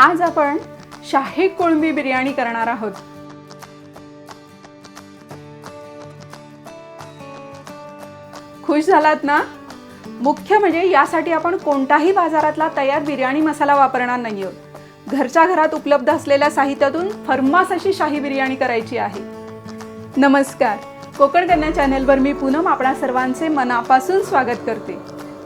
आज आपण शाही कोळंबी बिर्याणी करणार आहोत. खुश झालात ना? मुख्य म्हणजे यासाठी आपण कोणताही बाजारातला तयार बिर्याणी मसाला वापरणार नाही आहोत घरच्या घरात उपलब्ध असलेल्या साहित्यातून फर्मास अशी शाही बिर्याणी करायची आहे. नमस्कार. कोकण कन्या चॅनेलवर मी पूनम आपणा सर्वांचे मनापासून स्वागत करते.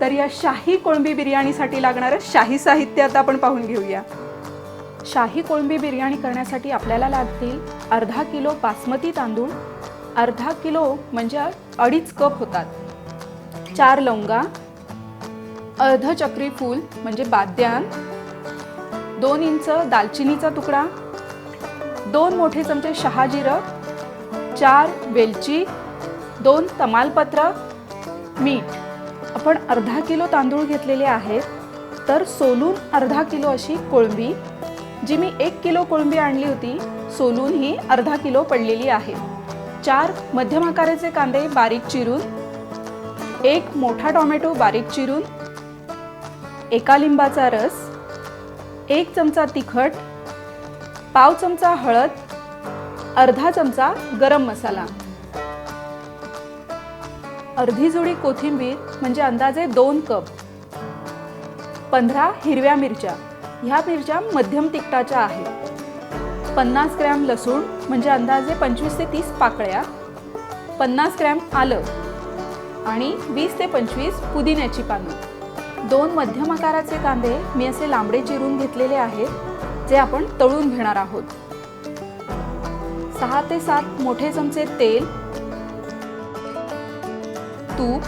तर या शाही कोळंबी बिर्याणीसाठी लागणारं शाही साहित्य आता आपण पाहून घेऊया. शाही कोळंबी बिर्याणी करण्यासाठी आपल्याला लागतील अर्धा किलो बासमती तांदूळ अर्धा किलो म्हणजे अडीच कप होतात. चार लवंगा अर्ध चक्री फूल म्हणजे बाद्यान दोन इंच दालचिनीचा तुकडा दोन मोठे चमचे शहाजिरं चार वेलची दोन तमालपत्र मीठ. आपण अर्धा किलो तांदूळ घेतलेले आहेत तर सोलून अर्धा किलो अशी कोळंबी जी मी एक किलो कोळंबी आणली होती सोलून ही अर्धा किलो पडलेली आहे. चार मध्यम आकाराचे कांदे बारीक चिरून एक मोठा टॉमॅटो बारीक चिरून एका लिंबाचा रस एक चमचा तिखट पाव चमचा हळद अर्धा चमचा गरम मसाला. अर्धी जुडी कोथिंबीर म्हणजे अंदाजे दोन कप. पंधरा हिरव्या मिरच्या. ह्या मिरच्या मध्यम तिखटाच्या आहेत. पन्नास ग्रॅम लसूण म्हणजे अंदाजे पंचवीस ते तीस पाकळ्या पन्नास ग्रॅम आलं आणि वीस ते पंचवीस पुदिन्याची पानं. दोन मध्यम आकाराचे कांदे मी असे लांबडे चिरून घेतलेले आहेत जे आपण तळून घेणार आहोत. सहा ते सात मोठे चमचे तेल तूप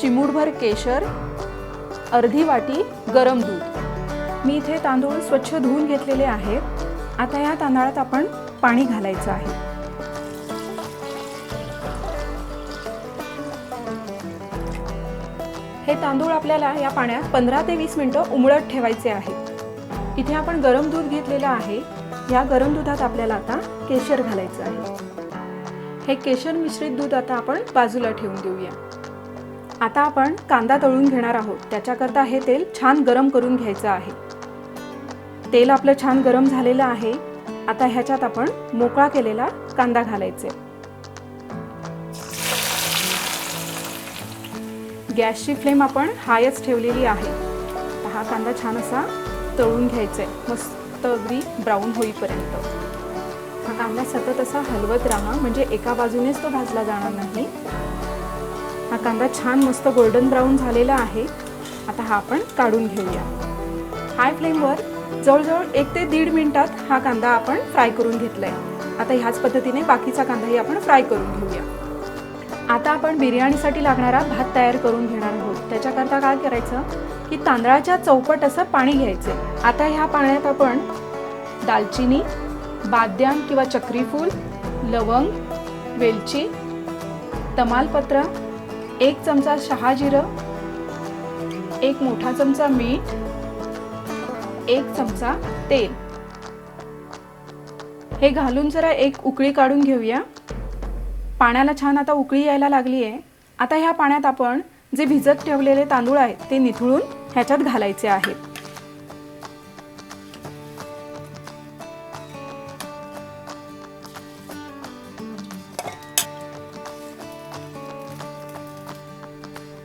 चिमूटभर केशर अर्धी वाटी गरम दूध. मी इथे तांदूळ स्वच्छ धुवून घेतलेले आहेत आता या तांदळात आपण पाणी घालायचं आहे. हे तांदूळ आपल्याला या पाण्यात पंधरा ते वीस मिनटं उमळत ठेवायचे आहे. इथे आपण गरम दूध घेतलेलं आहे. या गरम दुधात आपल्याला आता केशर घालायचं आहे. हे केशर मिश्रित दूध आता आपण बाजूला ठेवून देऊया. आता आपण कांदा तळून घेणार आहोत. त्याच्याकरता हे तेल छान गरम करून घ्यायचं आहे. तेल आपलं छान गरम झालेलं आहे. आता ह्याच्यात आपण मोकळा केलेला कांदा घालायचे. गॅसची फ्लेम आपण हायच ठेवलेली आहे. हा कांदा छान असा तळून घ्यायचा आहे. मस्त अगदी ब्राऊन होईपर्यंत. हा कांदा सतत असा हलवत राहा म्हणजे एका बाजूनेच तो भाजला जाणार नाही. हा कांदा छान मस्त गोल्डन ब्राऊन झालेला आहे. आता हा आपण काढून घेऊया. हाय फ्लेमवर जवळजवळ एक ते दीड मिनिटात हा कांदा आपण फ्राय करून घेतलाय. आता ह्याच पद्धतीने बाकीचा कांदाही आपण फ्राय करून घेऊया. आता आपण बिर्याणीसाठी लागणारा भात तयार करून घेणार आहोत. त्याच्याकरता काय करायचं की तांदळाच्या चौपट असं पाणी घ्यायचं. आता ह्या पाण्यात आपण दालचिनी बाद्याम किंवा चक्रीफूल लवंग वेलची तमालपत्र एक चमचा शहाजिरं एक मोठा चमचा मीठ एक चमचा तेल. हे घालून जरा एक उकळी काढून घेऊया. पाण्याला छान आता उकळी यायला लागली आहे. आता ह्या पाण्यात आपण जे भिजत ठेवलेले तांदूळ आहेत ते निथळून ह्याच्यात घालायचे आहेत.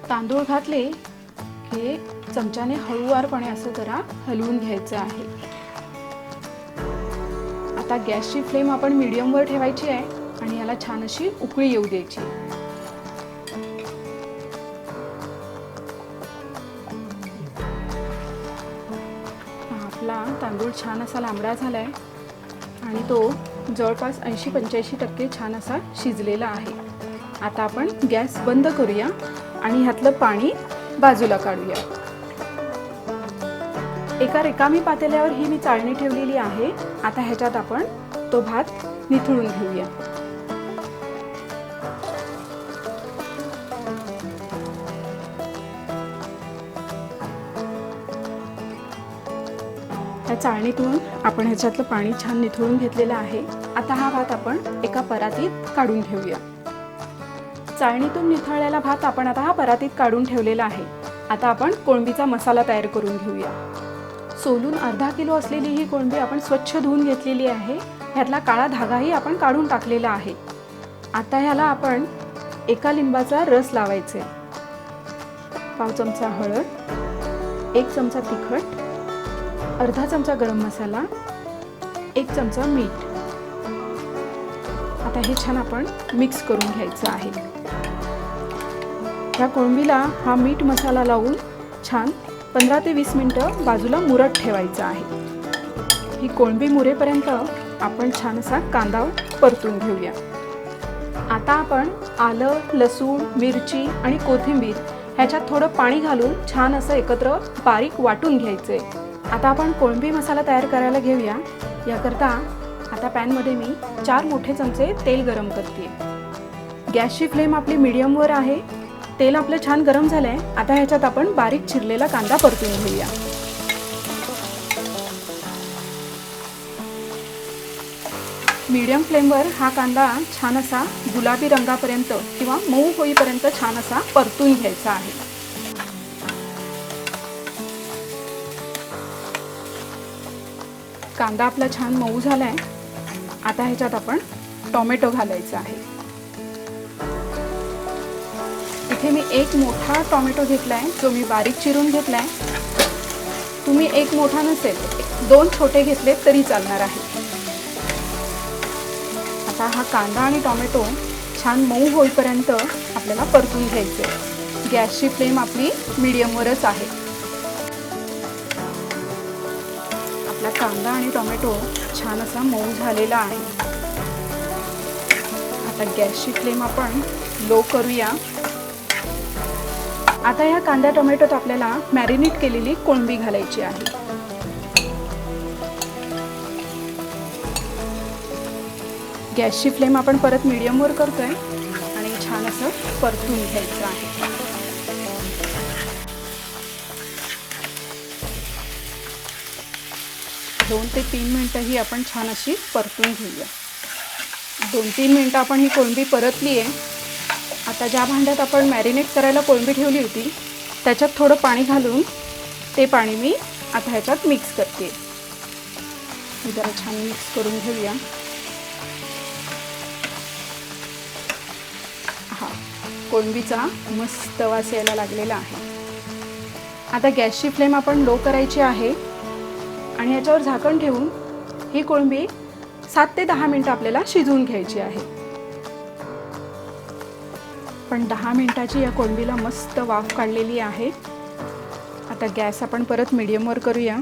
तांदूळ घातले की चमच्याने हळूवारपणे असं जरा हलवून घ्यायचं आहे. आता गॅसची फ्लेम आपण मीडियमवर ठेवायची आहे आणि याला छान अशी उकळी येऊ द्यायची आपला तांदूळ छान असा लांबडा झालाय आणि तो जवळपास ऐंशी पंच्याऐंशी टक्के छान असा शिजलेला आहे. आता आपण गॅस बंद करूया आणि ह्यातलं पाणी बाजूला काढूया. एका रिकामी पातेल्यावर ही मी चाळणी ठेवलेली आहे. आता ह्याच्यात आपण तो भात निथळून घेऊया. या चाळणीतून आपण ह्याच्यातलं पाणी छान निथळून घेतलेलं आहे. आता हा भात आपण एका परातीत काढून घेऊया. चाळणीतून निथळलेला भात आपण आता हा परातीत काढून ठेवलेला आहे. आता आपण कोळंबीचा मसाला तयार करून घेऊया. सोलून अर्धा किलो असलेली ही कोळंबी आपण स्वच्छ धुवून घेतलेली आहे. ह्यातला काळा धागाही आपण काढून टाकलेला आहे. आता ह्याला आपण एका लिंबाचा रस लावायचे. पाव चमचा हळद एक चमचा तिखट अर्धा चमचा गरम मसाला एक चमचा मीठ. आता हे छान आपण मिक्स करून घ्यायचं आहे. ह्या कोळंबीला हा मीठ मसाला लावून छान पंधरा ते वीस मिनटं बाजूला मुरत ठेवायचं आहे. ही कोळंबी मुरेपर्यंत आपण छान असा कांदा परतून घेऊया. आता आपण आलं लसूण मिरची आणि कोथिंबीर ह्याच्यात थोडं पाणी घालून छान असं एकत्र बारीक वाटून घ्यायचं आहे आता आपण कोळंबी मसाला तयार करायला घेऊया. याकरता आता पॅनमध्ये मी चार मोठे चमचे तेल गरम करते गॅसची फ्लेम आपली मिडियमवर आहे. तेल आपलं छान गरम झालं आहे आता ह्याच्यात आपण बारीक चिरलेला कांदा परतून घेऊया. मीडियम फ्लेमवर हा कांदा छान असा गुलाबी रंगापर्यंत किंवा मऊ होईपर्यंत छान असा परतून घ्यायचा आहे. कांदा आपला छान मऊ झाला आहे आता ह्याच्यात आपण टोमॅटो घालायचा आहे. इथे मी एक मोठा टोमॅटो घेतला आहे जो मी बारीक चिरून घेतला आहे तुम्ही एक मोठा नसेल दोन छोटे घेतले तरी चालणार आहे. आता हा कांदा आणि टोमॅटो छान मऊ होईपर्यंत आपल्याला परतून घ्यायचे गॅसची फ्लेम आपली मीडियमवरच आहे. आपला कांदा आणि टोमॅटो छान असा मऊ झालेला आहे. आता गॅसची फ्लेम आपण लो करूया. आता या कांदा टोमॅटोत आपल्याला मॅरिनेट केलेली कोळंबी घालायची आहे. गॅसची फ्लेम आपण परत मिडियमवर करतोय आणि छान असं परतून घ्यायचं आहे. दोन ते तीन मिनटं ही आपण छान अशी परतून घेऊया. दोन तीन मिनटं आपण ही कोळंबी परतली आहे आता ज्या भांड्यात आपण मॅरिनेट करायला कोळंबी ठेवली होती त्याच्यात थोडं पाणी घालून ते पाणी मी आता ह्याच्यात मिक्स करते. जरा छान मिक्स करून घेऊया. हा कोळंबीचा मस्त वास यायला लागलेला आहे. आता गॅसची फ्लेम आपण लो करायची आहे आणि याच्यावर झाकण ठेवून ही कोळंबी सात ते दहा मिनटं आपल्याला शिजवून घ्यायची आहे. पण दहा मिनटाची या कोळंबीला मस्त वाफ काढलेली आहे. आता गॅस आपण परत मिडियमवर करूया.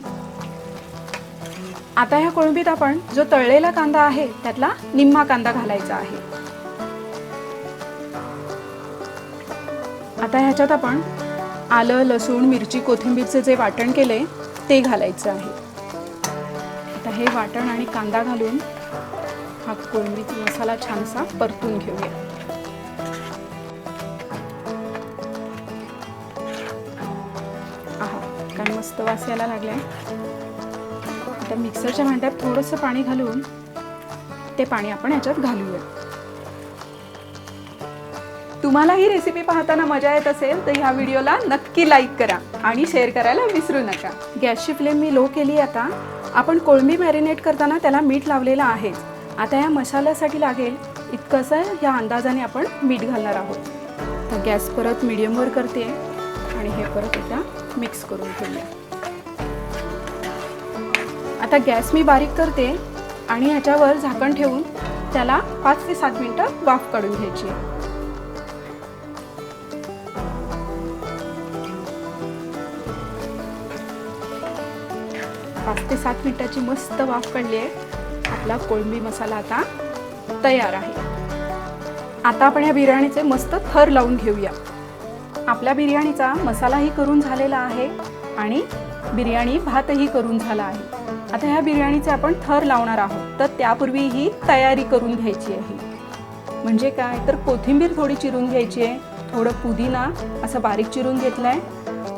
आता ह्या कोळंबीत आपण जो तळलेला कांदा आहे त्यातला निम्मा कांदा घालायचा आहे. आता ह्याच्यात आपण आलं लसूण मिरची कोथिंबीरचं जे वाटण केले ते घालायचं आहे. आता हे वाटण आणि कांदा घालून हा कोळंबीचा मसाला छानसा परतून घेऊया. मस्त वास यायला लागलाय. आता मिक्सरच्या भांड्यात थोडंसं पाणी घालून ते पाणी आपण याच्यात घालूया. तुम्हाला ही रेसिपी पाहताना मजा येत असेल तर ह्या व्हिडिओला नक्की लाईक करा आणि शेअर करायला विसरू नका. गॅसची फ्लेम मी लो केली आता. आपण कोळंबी मॅरिनेट करताना त्याला मीठ लावलेलं आहे. आता या मसाल्यासाठी लागेल इतकंसं ह्या अंदाजाने आपण मीठ घालणार आहोत. तर गॅस परत मिडियमवर करते. आणि हे परत एकदा मिक्स करून घेऊया आता गॅस मी बारीक करते आणि ह्याच्यावर झाकण ठेवून त्याला पाच ते सात मिनटं वाफ काढून घ्यायची पाच ते सात मिनिटाची मस्त वाफ काढली आहे. आपला कोळंबी मसाला आता तयार आहे. आता आपण ह्या बिर्याणीचे मस्त थर लावून घेऊया. आपल्या बिर्याणीचा मसालाही करून झालेला आहे आणि बिर्याणी भातही करून झाला आहे. आता ह्या बिर्याणीचे आपण थर लावणार आहोत तर त्यापूर्वी ही तयारी करून घ्यायची आहे. म्हणजे काय? तर कोथिंबीर थोडी चिरून घ्यायची आहे थोडं पुदिना असं बारीक चिरून घेतलं आहे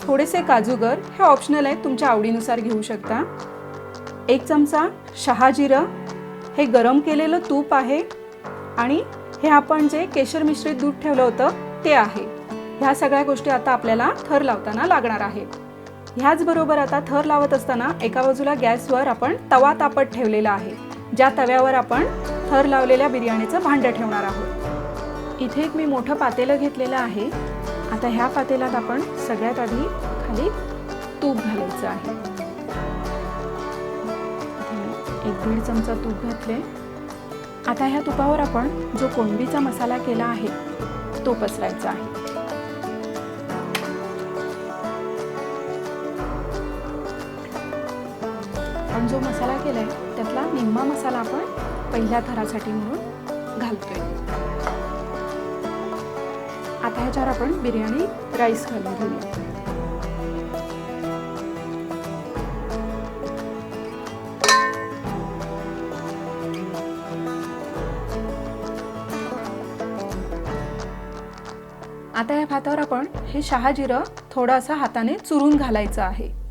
थोडेसे काजूगर हे ऑप्शनल आहे तुमच्या आवडीनुसार घेऊ शकता. एक चमचा शहाजिरं हे गरम केलेलं तूप आहे आणि हे आपण जे केशर मिश्रित दूध ठेवलं होतं ते आहे. ह्या सगळ्या गोष्टी आता आपल्याला थर लावताना लागणार आहेत. ह्याचबरोबर आता थर लावत असताना एका बाजूला गॅसवर आपण तवा तापत ठेवलेला आहे. ज्या तव्यावर आपण थर लावलेल्या बिर्याणीचं भांडं ठेवणार आहोत. इथे एक मी मोठं पातेलं घेतलेलं आहे. आता ह्या पातेल्यात आपण सगळ्यात आधी खाली तूप घालायचं आहे. एक दीड चमचा तूप घातले आता ह्या तुपावर आपण जो कोंबीचा मसाला केला आहे तो पसरायचा आहे. आपण जो मसाला केला आहे त्यातला निम्मा मसाला आपण पहिल्या थरासाठी म्हणून घालतोय. आता ह्याच्यावर आपण बिर्याणी राईस घालून घेऊया. आता या भातावर आपण हे शहाजिरं थोडासा हाताने चुरून घालायचं आहे.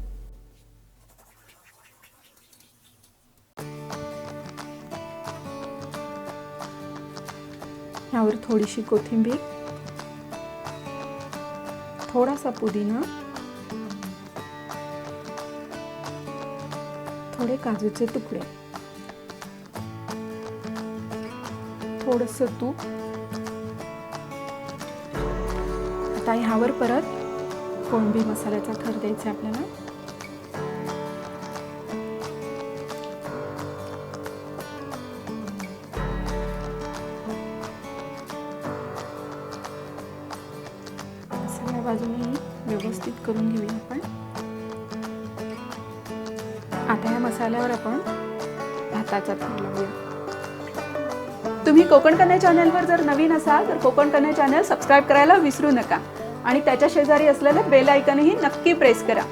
थोडीशी कोथिंबीर थोडासा पुदिना थोडे काजूचे तुकडे थोडस तूप. आता ह्यावर परत कोळंबी मसाल्याचा थर द्यायचा आहे आपल्याला. दोन्ही बाजूने व्यवस्थित करून घेऊया आपण. आता या मसाल्यावर आपण भाताचा थर लावूया. तुम्ही कोकण कन्या चॅनलवर जर नवीन असाल तर कोकण कन्या चॅनल सबस्क्राईब करायला विसरू नका. आणि त्याच्या शेजारी असलेलं बेल आयकनही नक्की प्रेस करा.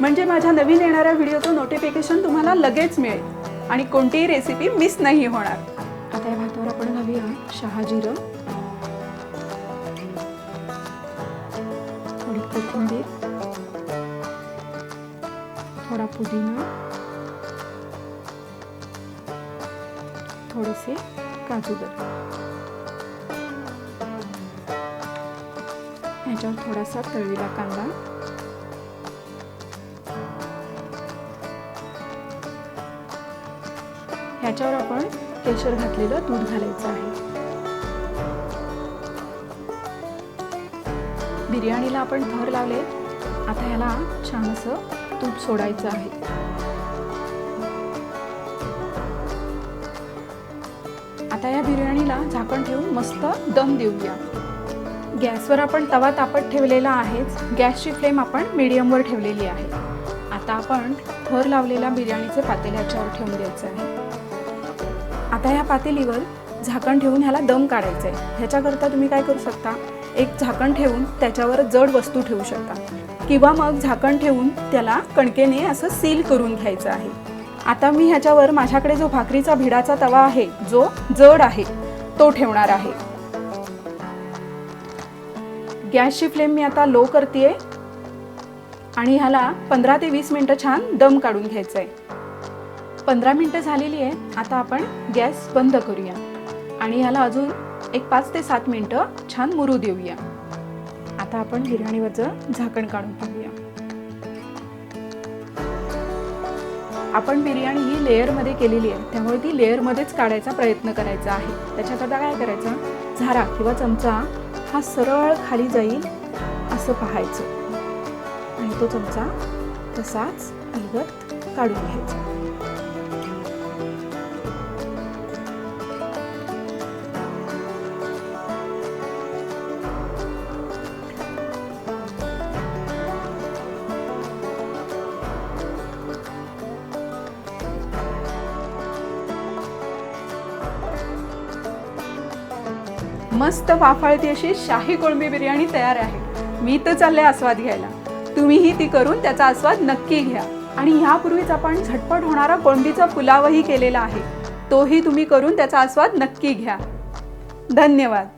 म्हणजे माझ्या नवीन येणाऱ्या व्हिडिओचं नोटिफिकेशन तुम्हाला लगेच मिळेल आणि कोणतीही रेसिपी मिस नाही होणार. आता या भातावर आपण घालूया शहाजिरं. पुदिना. थोडेसे काजू बदाम. ह्याच्यावर थोडासा तळलेला कांदा. ह्याच्यावर आपण केशर घातलेलं दूध घालायचं आहे. बिर्याणीला आपण थर लावले आता ह्याला छान असं तूप सोडायचं आहे. आता या बिर्याणीला झाकण ठेवून मस्त दम देऊया. गॅसवर आपण तवा तापत ठेवलेला आहेच. गॅसची फ्लेम आपण मीडियमवर ठेवलेली आहे. आता आपण थर लावलेला बिर्याणीचे पातेल ह्याच्यावर ठेवून द्यायचं आहे. आता ह्या पातेलीवर झाकण ठेवून ह्याला दम काढायचं आहे ह्याच्याकरता तुम्ही काय करू शकता? एक झाकण ठेवून त्याच्यावर जड वस्तू ठेवू शकता. किंवा मग झाकण ठेवून त्याला कणकेने असं सील करून घ्यायचं आहे. आता मी ह्याच्यावर माझ्याकडे जो भाकरीचा भिडाचा तवा आहे जो जड आहे तो ठेवणार आहे. गॅसची फ्लेम मी आता लो करते आणि ह्याला पंधरा ते वीस मिनटं छान दम काढून घ्यायचं आहे पंधरा मिनटं झालेली आहे आता आपण गॅस बंद करूया. आणि ह्याला अजून एक पाच ते सात मिनटं छान मुरू देऊया. आता आपण बिर्याणीवरचं झाकण काढून घेऊया. आपण बिर्याणी ही लेअरमध्ये केलेली आहे. त्यामुळे ती लेअरमध्येच काढायचा प्रयत्न करायचा आहे. त्याच्याकरता काय करायचं? झारा किंवा चमचा हा सरळ खाली जाईल असं पाहायचं. आणि तो चमचा तसाच अलगत काढून घ्यायचा. मस्त वाफाळती अशी शाही कोळंबी बिर्याणी तयार आहे. मी तर चालले आस्वाद घ्यायला. तुम्हीही ती करून त्याचा आस्वाद नक्की घ्या. आणि ह्यापूर्वीच आपण झटपट होणारा कोळंबीचा पुलावही केलेला आहे. तोही तुम्ही करून त्याचा आस्वाद नक्की घ्या. धन्यवाद.